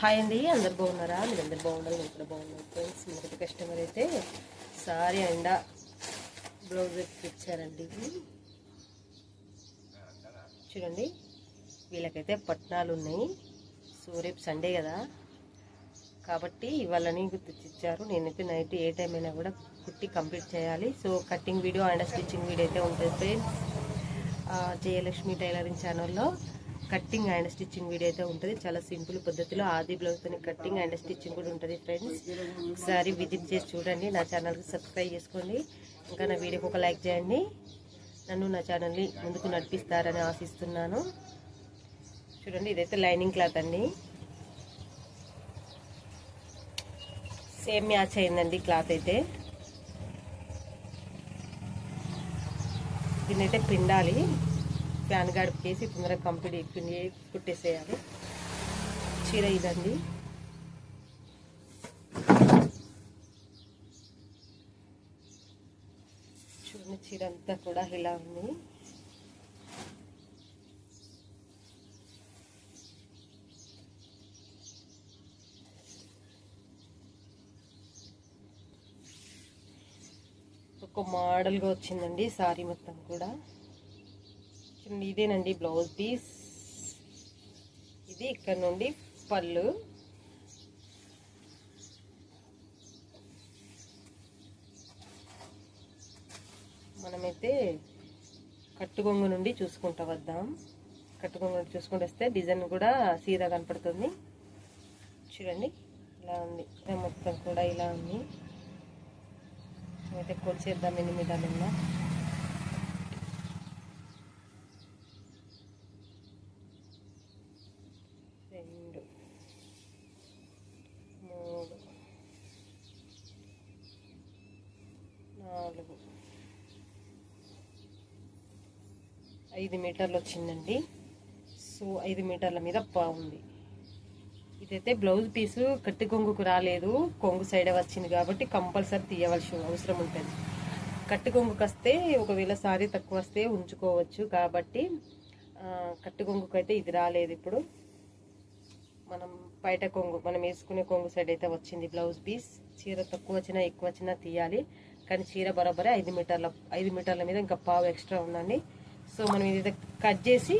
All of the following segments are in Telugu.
హాయ్ అండి అందరు బాగున్నారా? మీరు అందరు బాగున్నారు నేను కూడా బాగున్నాను. ఫ్రెండ్స్ మొదటి కస్టమర్ అయితే సారీ అండ బ్లౌజ్ ఇచ్చారండి. చూడండి వీళ్ళకైతే పట్నాలు ఉన్నాయి. సో రేపు సండే కదా. కాబట్టి ఇవాళని గుర్తిచ్చారు నేనైతే నైట్ ఏ టైం అయినా కూడా కుట్టి కంప్లీట్ చేయాలి. So cutting video and stitching video అయితే ఉంటుంది ఫ్రెండ్స్. జయలక్ష్మి టైలరింగ్ ఛానల్లో కట్టింగ్ అండ్ స్టిచ్చింగ్ వీడియో అయితే ఉంటుంది. చాలా సింపుల్ పద్ధతిలో ఆది బ్లౌజ్తో కట్టింగ్ అండ్ స్టిచ్చింగ్ కూడా ఉంటుంది ఫ్రెండ్స్. ఒకసారి విజిట్ చేసి చూడండి. నా ఛానల్కి సబ్స్క్రైబ్ చేసుకోండి. ఇంకా నా వీడియోకి ఒక లైక్ చేయండి. నన్ను నా ఛానల్ని ముందుకు నడిపిస్తారని ఆశిస్తున్నాను. చూడండి ఇదైతే లైనింగ్ క్లాత్ అండి. సేమ్ మ్యాచ్ అయిందండి క్లాత్ అయితే. దీన్నైతే పిండాలి. ఫ్యాన్ గడిపేసి తొందరగా కంప్లీట్ కుట్టేసేయాలి. చీర ఇదండి. చూడండి చీర అంతా కూడా ఇలా ఉంది. ఒక మోడల్గా వచ్చిందండి సారీ మొత్తం కూడా. చూడండి ఇదేనండి బ్లౌజ్ పీస్ ఇది ఇక్కడ నుండి పళ్ళు. మనమైతే కట్టుగొంగు నుండి చూసుకుంటా వద్దాం. కట్టుగొంగు నుండి చూసుకుంటూ వస్తే డిజైన్ కూడా సీదా కనపడుతుంది. చూడండి ఇలా ఉంది. మొత్తం కూడా ఇలా ఉంది. అయితే కొలిచేద్దాం ఎన్ని మీటర్లు ఉందా రెండు. మూడు. నాలుగు. ఐదు మీటర్లు వచ్చిందండి. సో ఐదు మీటర్ల మీద బాగుంది. ఇదైతే బ్లౌజ్ పీసు కట్టి కొంగుకు రాలేదు. కొంగు సైడ్ వచ్చింది కాబట్టి కంపల్సరీ తీయవలసి అవసరం ఉంటుంది. కట్టి కొంగుకు వస్తే ఒకవేళ సారీ తక్కువ వస్తే ఉంచుకోవచ్చు కాబట్టి ఆ, కట్టి కొంగుకు అయితే ఇది రాలేదు ఇప్పుడు. మనం బయట కొంగు మనం వేసుకునే కొంగు సైడ్ అయితే వచ్చింది బ్లౌజ్ పీస్ చీర తక్కువ వచ్చినా ఎక్కువ వచ్చినా తీయాలి. కానీ చీర బరాబరే ఐదు మీటర్ల ఐదు మీటర్ల మీద ఇంకా పావు ఎక్స్ట్రా ఉందండి. సో మనం ఇది కట్ చేసి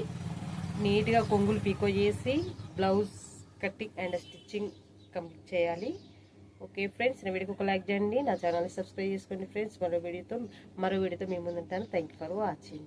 నీట్గా కొంగులు పీకో చేసి blouse cutting and stitching complete చేయాలి. ఓకే ఫ్రెండ్స్ నా వీడియోకి ఒక లైక్ చేయండి. నా ఛానల్ని సబ్స్క్రైబ్ చేసుకోండి ఫ్రెండ్స్ మరో వీడియోతో మరో వీడియోతో మేము ముందుంటాను. Thank you for watching